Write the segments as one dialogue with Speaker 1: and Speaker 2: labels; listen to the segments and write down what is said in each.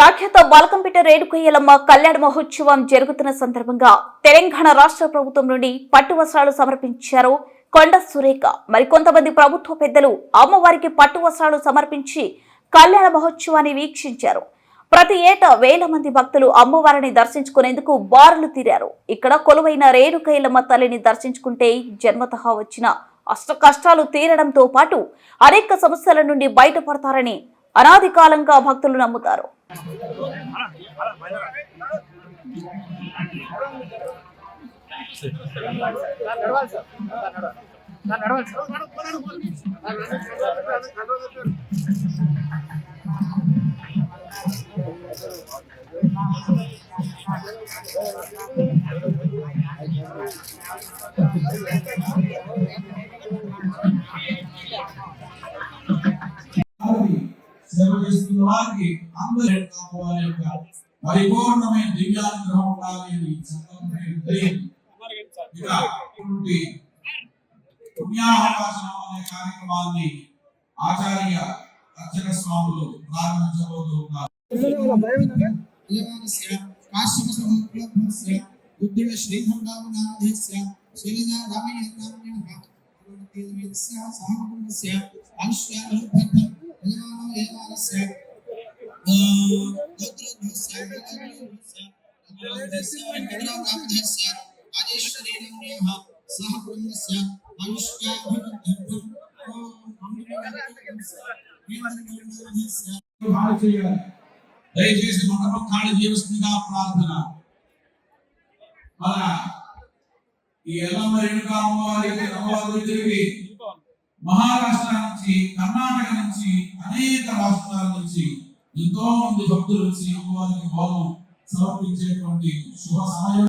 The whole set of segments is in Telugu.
Speaker 1: రాఖ్యత బాలకంపేట రేణుకయ్యలమ్మ కళ్యాణ మహోత్సవం జరుగుతున్న సందర్భంగా తెలంగాణ రాష్ట్ర ప్రభుత్వం నుండి పట్టు వస్త్రాలు సమర్పించారు కొండ సురేఖ. మరికొంతమంది ప్రభుత్వ పెద్దలు అమ్మవారికి పట్టు వస్త్రాలు సమర్పించి కళ్యాణ మహోత్సవాన్ని వీక్షించారు. ప్రతి ఏటా వేల మంది భక్తులు అమ్మవారిని దర్శించుకునేందుకు బారులు తీరారు. ఇక్కడ కొలువైన రేణుకయ్యలమ్మ తల్లిని దర్శించుకుంటే జన్మతః వచ్చిన అష్ట కష్టాలు తీరడంతో పాటు అనేక సమస్యల నుండి బయటపడతారని అనాది కాలంగా భక్తులు నమ్ముతారు.
Speaker 2: Gracias. చేస్తున్న వారికి అందరి వారి యొక్క పరిపూర్ణమైన దివ్యానుగ్రహం ఉండాలి అని ఈ సందర్భంగా తెలియదు. ఇక ఇటువంటి పుణ్యాహవాసనం అనే కార్యక్రమాన్ని ఆచార్య అర్చక స్వాములు ప్రారంభించబోతూ ఉన్నారు
Speaker 3: దేవాలస్య కాశ్యపసమోగ్రభస్య బుద్ధివ శ్రీఖండావనాధస్య శైలజా రామయ్యనామ్యః భగవతీవేదస్య సహకుటుంబస్య ఆయుష్యానుబద్ధం యజమానో దేవాలస్య గోత్రోద్భవస్య
Speaker 2: దయచేసి మండపం ఖాళీ చేయవలసిందిగా ప్రార్థన. మన ఈ ఎల్లమ్మ రేణుక అమ్మవారి అమ్మవారి తిరిగి మహారాష్ట్ర నుంచి కర్ణాటక నుంచి అనేక రాష్ట్రాల నుంచి ఎంతో మంది భక్తులు వచ్చి అమ్మవారికి భోగం సమర్పించేటువంటి శుభ సమయం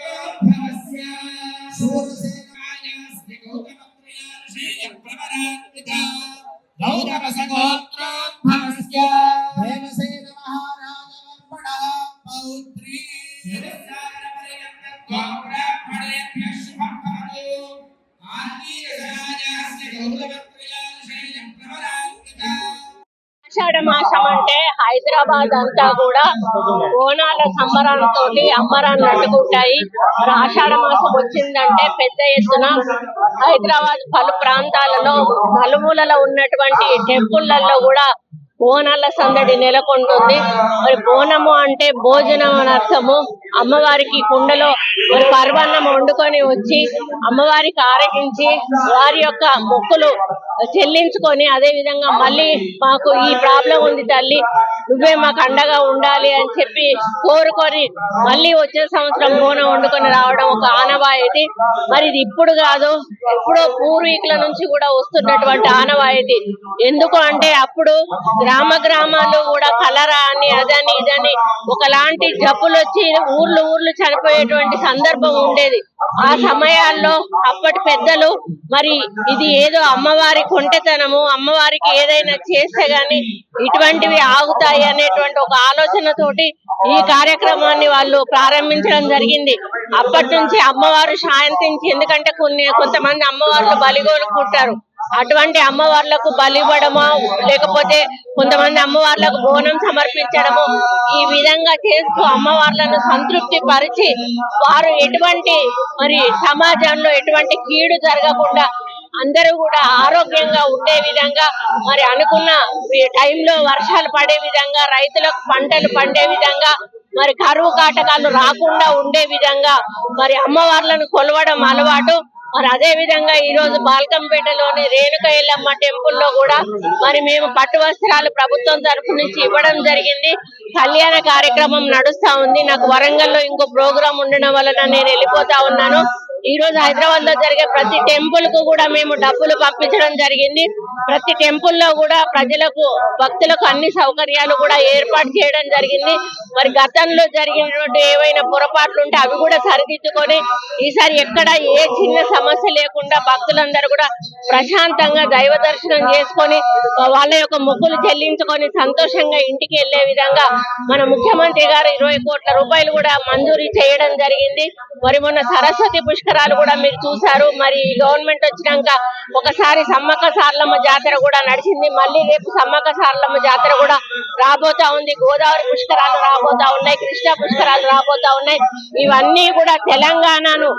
Speaker 4: మాసం అంటే హైదరాబాద్ అంతా కూడా ఓనాల సంబరాలతో అమ్మరాన్ని అడ్డుకుంటాయి. ఆషాఢ మాసం వచ్చిందంటే పెద్ద ఎత్తున హైదరాబాద్ పలు ప్రాంతాలలో నలుమూలలో ఉన్నటువంటి టెంపుల్లలో కూడా బోనాల సందడి నెలకొంటుంది. మరి బోనము అంటే భోజనం అని అర్థము అమ్మవారికి కుండలో మరి పర్వన్నం వండుకొని వచ్చి అమ్మవారికి ఆరగించి వారి యొక్క మొక్కులు చెల్లించుకొని అదే విధంగా మళ్ళీ మాకు ఈ ప్రాబ్లం ఉంది తల్లి. నువ్వే మాకు అండగా ఉండాలి అని చెప్పి కోరుకొని మళ్ళీ వచ్చే సంవత్సరం బోనం వండుకొని రావడం ఒక ఆనవాయితీ మరి ఇది ఇప్పుడు కాదు ఎప్పుడో పూర్వీకుల నుంచి కూడా వస్తున్నటువంటి ఆనవాయితీ ఎందుకు అంటే అప్పుడు గ్రామ గ్రామాలు కూడా కలరా అని అదని ఇదని ఒకలాంటి జబ్బులు వచ్చి ఊర్లు ఊర్లు చనిపోయేటువంటి సందర్భం ఉండేది. ఆ సమయాల్లో అప్పటి పెద్దలు మరి ఇది ఏదో అమ్మవారి కొంటెతనము అమ్మవారికి ఏదైనా చేస్తే గాని ఇటువంటివి ఆగుతాయి అనేటువంటి ఒక ఆలోచనతోటి ఈ కార్యక్రమాన్ని వాళ్ళు ప్రారంభించడం జరిగింది. అప్పటి నుంచి అమ్మవారు శాంతించి ఎందుకంటే కొన్ని కొంతమంది అమ్మవార్లు బలిగోలుకుంటారు అటువంటి అమ్మవార్లకు బలివ్వడమో లేకపోతే కొంతమంది అమ్మవార్లకు బోనం సమర్పించడము ఈ విధంగా చేస్తూ అమ్మవార్లను సంతృప్తి పరిచి వారు ఎటువంటి మరి సమాజంలో ఎటువంటి కీడు జరగకుండా అందరూ కూడా ఆరోగ్యంగా ఉండే విధంగా మరి అనుకున్న ఈ టైంలో వర్షాలు పడే విధంగా రైతులకు పంటలు పండే విధంగా మరి కరువు కాటకాలు రాకుండా ఉండే విధంగా మరి అమ్మవార్లను కొలవడం అలవాటు. మరి అదే విధంగా ఈ రోజు బాల్కంపేటలోని రేణుక ఎల్లమ్మ టెంపుల్లో కూడా మరి మేము పట్టు వస్త్రాలు ప్రభుత్వం తరఫు నుంచి ఇవ్వడం జరిగింది. కళ్యాణ కార్యక్రమం నడుస్తా ఉంది. నాకు వరంగల్లో ఇంకో ప్రోగ్రాం ఉండడం వలన నేను వెళ్ళిపోతా ఉన్నాను. ఈ రోజు హైదరాబాద్లో జరిగే ప్రతి టెంపుల్కు కూడా మేము డబ్బులు పంపించడం జరిగింది. ప్రతి టెంపుల్లో కూడా ప్రజలకు భక్తులకు అన్ని సౌకర్యాలు కూడా ఏర్పాటు చేయడం జరిగింది. మరి గతంలో జరిగినటువంటి ఏవైనా పొరపాట్లు ఉంటే అవి కూడా సరిదిద్దుకొని ఈసారి ఎక్కడ ఏ చిన్న సమస్య లేకుండా భక్తులందరూ కూడా ప్రశాంతంగా దైవ దర్శనం చేసుకొని వాళ్ళ యొక్క మొక్కులు చెల్లించుకొని సంతోషంగా ఇంటికి వెళ్ళే విధంగా మన ముఖ్యమంత్రి గారు ఇరవై కోట్ల రూపాయలు కూడా మంజూరీ చేయడం జరిగింది. మరి మొన్న సరస్వతి పుష్కరాలు కూడా మీరు చూశారు. మరి గవర్నమెంట్ వచ్చినాక ఒకసారి సమ్మక్క సారలమ్మ జాతర కూడా నడిచింది. మళ్ళీ రేపు సమ్మక్క సారలమ్మ జాతర కూడా రాబోతా ఉంది. గోదావరి పుష్కరాలు రాబోతా ఉన్నాయి. కృష్ణా పుష్కరాలు రాబోతా ఉన్నాయి. ఇవన్నీ కూడా తెలంగాణను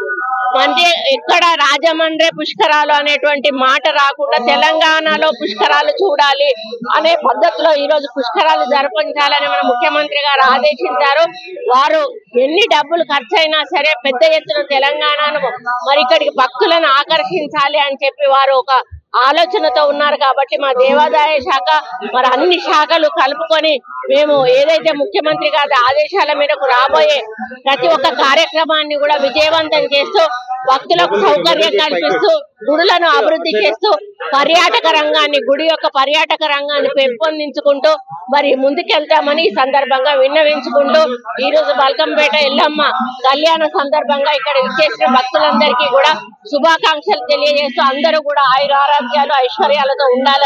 Speaker 4: అంటే ఎక్కడ రాజమండ్రి పుష్కరాలు అనేటువంటి మాట రాకుండా తెలంగాణలో పుష్కరాలు చూడాలి అనే పద్ధతిలో ఈ రోజు పుష్కరాలు జరిపించాలని మన ముఖ్యమంత్రి గారు ఆదేశించారు. వారు ఎన్ని డబ్బులు ఖర్చు అయినా సరే పెద్ద ఎత్తున తెలంగాణను మరి ఇక్కడికి భక్తులను ఆకర్షించాలి అని చెప్పి వారు ఒక ఆలోచనతో ఉన్నారు కాబట్టి మా దేవాదాయ శాఖ మరి అన్ని శాఖలు కలుపుకొని మేము ఏదైతే ముఖ్యమంత్రి గారి ఆదేశాల మేరకు రాబోయే ప్రతి ఒక్క కార్యక్రమాన్ని కూడా విజయవంతం చేస్తూ భక్తులకు సౌకర్యం కల్పిస్తూ గుడులను అభివృద్ధి చేస్తూ పర్యాటక రంగాన్ని గుడి యొక్క పర్యాటక రంగాన్ని పెంపొందించుకుంటూ మరి ముందుకెళ్తామని ఈ సందర్భంగా విన్నవించుకుంటూ ఈ రోజు బల్కంపేట ఎల్లమ్మ కళ్యాణ సందర్భంగా ఇక్కడ విచ్చేసిన భక్తులందరికీ కూడా శుభాకాంక్షలు తెలియజేస్తూ అందరూ కూడా ఆయుర ఆరోగ్యాలు ఐశ్వర్యాలతో ఉండాలని